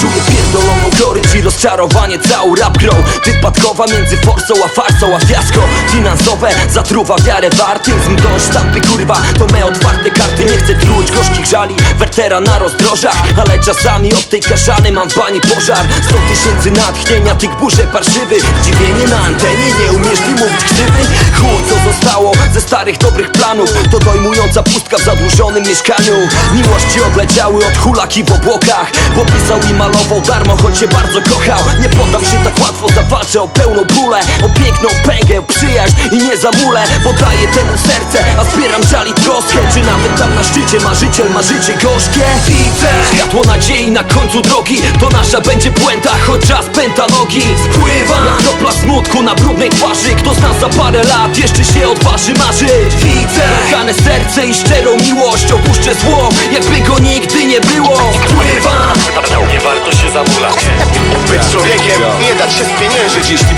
Czuję pierdoloną glory, ci rozczarowanie całą rap grą Wypadkowa między forsą a farsą, a fiasko Finansowe zatruwa wiarę wartym. Dość sztampy kurwa, to me otwarte karty. Nie chcę truć gorzkich żali, wertera na rozdrożach. Ale czasami od tej kaszany mam pani pożar. Sto tysięcy natchnienia, tych burze parszywy Dziwienie na antenie, nie umiesz mi mówić krzywy ze starych dobrych planów. To dojmująca pustka w zadłużonym mieszkaniu. Miłości odleciały od hulaki w obłokach. Bo pisał i malował darmo, choć się bardzo kochał. Nie poddam się tak łatwo, zawalczę o pełną bólę O piękną pęgę, przyjaźń i nie zamulę. Bo daję temu serce, a zbieram żal i troskę. Czy nawet tam na szczycie marzyciel ma życie gorzkie? Widzę światło nadziei na końcu drogi To nasza będzie puenta, choć czas pęta nogi. Spływa jak kropla smutku na brudnej twarzy. Kto z nas za parę lat jeszcze się odważy marzyć Widzę kochane serce i szczerą miłość. Opuszczę zło, jakby go nigdy nie było. Spływa Nie warto się zamulać. Być człowiekiem, nie dać się spieniężyć. Jeśli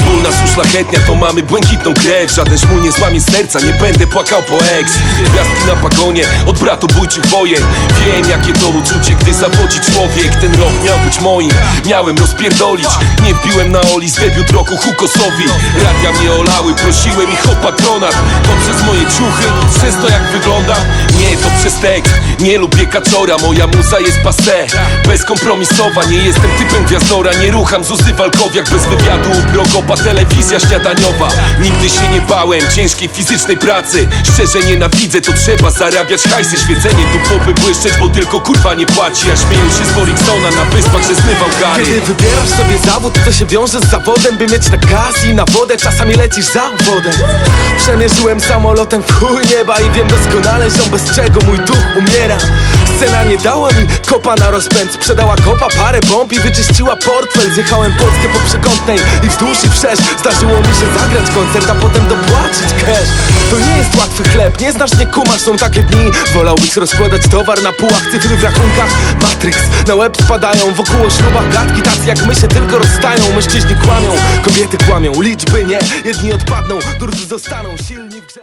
uszlachetnia, to mamy błękitną krew Żaden szmul nie złamie serca, nie będę płakał po ex Gwiazdki na pagonie, od bratobójczych wojen. Wiem jakie to uczucie, gdy zawodzi człowiek. Ten rok miał być moim, miałem rozpierdolić. Nie wbiłem na oli z debiut roku Hukosowi. Radia mnie olały, prosiłem ich o patronat. To przez moje ciuchy, przez to jak to przez tekst, nie lubię kaczora Moja muza jest passe, bezkompromisowa Nie jestem typem gwiazdora, nie rucham Zuzy Walkowiak Bez wywiadu. Prokopa, telewizja śniadaniowa. Nigdy się nie bałem ciężkiej fizycznej pracy. Szczerze nienawidzę, to trzeba zarabiać hajsy. Świecenie tu popy błyszczeć, bo tylko kurwa nie płaci. Ja śmieję się z Boriksona na wyspach, że zmywał gary. Kiedy wybierasz sobie zawód, to się wiąże z zawodem By mieć na gaz i na wodę, czasami lecisz za wodę Przemierzyłem samolotem w chuj nieba I wiem doskonale, że bez czego mój duch umiera Scena nie dała mi kopa na rozpęd Sprzedała kopa, parę bomb i wyczyściła portfel. Zjechałem Polskę po przekątnej i wzdłuż i wszerz. Zdarzyło mi się zagrać koncert, a potem dopłacić cash. To nie jest łatwy chleb, nie znasz, nie kumasz, są takie dni Wolałbyś rozkładać towar na półach, cyfry w rachunkach. Matrix, na łeb spadają, wokół o ślubach gadki Tacy jak my się tylko rozstają, mężczyźni kłamią Kobiety kłamią, liczby nie, jedni odpadną, drudzy zostaną silni w grze